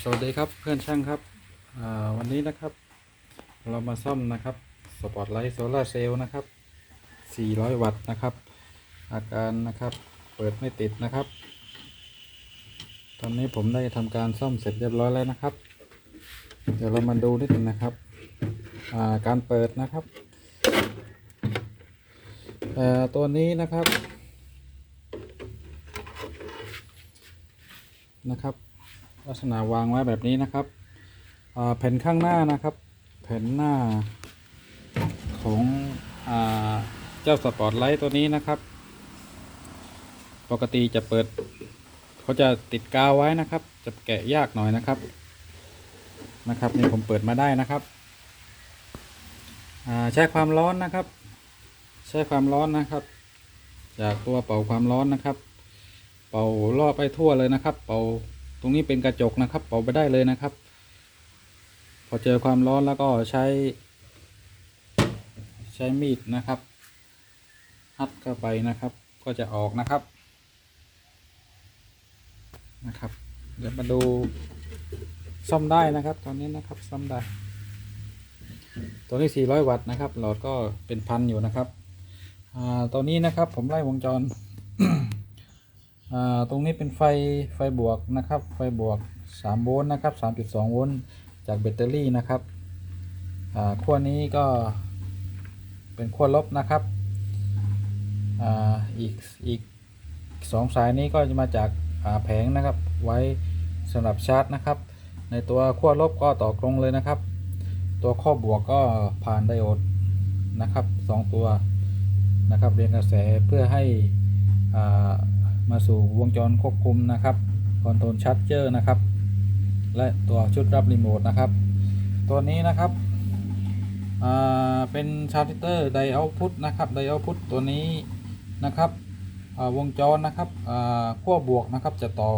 สวัสดีครับเพื่อนช่างครับวันนี้นะครับ เรามาซ่อมนะครับสปอตไลท์โซลาเซลล์นะครับ 400 วัตต์นะครับ อาการนะครับเปิดไม่ติดนะครับ ตอนนี้ผมได้ทำการซ่อมเสร็จเรียบร้อยแล้วนะครับ เดี๋ยวเรามาดูนิดหนึงนะครับาการเปิดนะครับตัวนี้นะครับนะครับ ลักษณะวางไว้แบบนี้นะครับแผ่นข้างหน้านะครับ แผ่นหน้าของอเจ้าสปอตไลท์ตัวนี้นะครับ ปกติจะเปิด เขาจะติดกาวไว้นะครับ จะแกะยากหน่อยนะครับนะครับนี่ผมเปิดมาได้นะครับใช้ความร้อนนะครับ ใช้ความร้อนนะครับ จากตัวเป่าความร้อนนะครับ เป่ารอบไปทั่วเลยนะครับ เป่า ตรงนี้เป็นกระจกนะครับเป่าไปได้เลยนะครับ พอเจอความร้อนแล้วก็ใช้ ใช้มีดนะครับฮัดเข้าไปนะครับ ก็จะออกนะครับนะครับ เดี๋ยวมาดูซ่อมได้นะครับ ตอนนี้นะครับซ่อมได้ ตัวนี้ 400 วัตต์นะครับ หลอดก็เป็นพันอยู่นะครับ อ่าตัวนี้นะครับผมไล่วงจร ตรงนี้เป็นไฟไฟบวกนะครับ ไฟบวก 3 โวลต์นะครับ 3.2 โวลต์จากแบตเตอรี่นะครับขั้วนี้ก็เป็นขั้วลบนะครับออีกอีกสองสายนี้ก็จะมาจากาแผงนะครับ ไว้สำหรับชาร์จนะครับ ในตัวขั้วลบก็ต่อกรงเลยนะครับ ตัวข้อบวกก็ผ่านไดโอดนะครับสองตัวนะครับเรียนกระแสเพื่อให้อ่า มาสู่วงจรควบคุมนะครับคอนโทรลชัดเจอร์นะครับ และตัวชุดรับรีโมทนะครับ ตัวนี้นะครับเป็นชาร์จเตอร์ไดเอาพุตนะครับไดเอาพุตตัวนี้นะครับวงจรนะครับขั้วบวกนะครับจะต่อ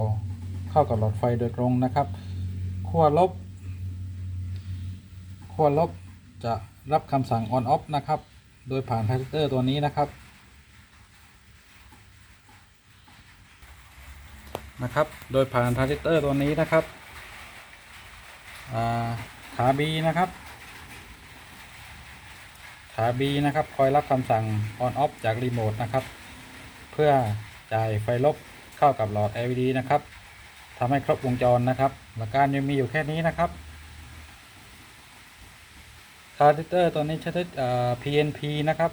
เข้ากับหลอดไฟโดยตรงนะครับขั้วลบขั้วลบจะรับคำสั่ง on off นะครับ โดยผ่านชาร์จเตอร์ตัวนี้นะครับ นะครับ โดยผ่านทรานซิสเตอร์ตัวนี้นะครับอ่าขา B นะครับขา B นะครับคอยรับคำสั่ง on off จากรีโมทนะครับ เพื่อจ่ายไฟลบเข้ากับหลอด LED นะครับทำให้ครบวงจรนะครับ หลักการยังมีอยู่แค่นี้นะครับทรานซิสเตอร์ตัวนี้ใช้อ่า PNP นะครับ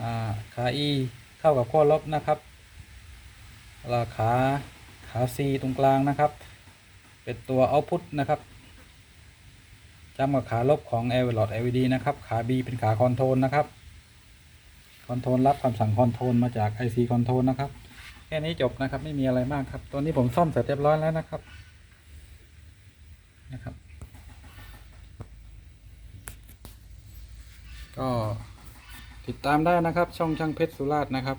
อ่าขา E เข้ากับขั้วลบนะครับ ราขาขา C ตรงกลางนะครับ เป็นตัว output นะครับจำกับขาลบของ a v l o d LED นะครับ ขา B เป็นขาคอนโทรลนะครับ คอนโทรลรับคำสั่งคอนโทรลมาจาก IC คอนโทรลนะครับ แค่นี้จบนะครับไม่มีอะไรมากครับ ตัวนี้ผมซ่อมเสร็จเรียบร้อยแล้วนะครับนะครับ ก็ติดตามได้นะครับ ช่องช่างเพชรสุราษฎร์นะครับ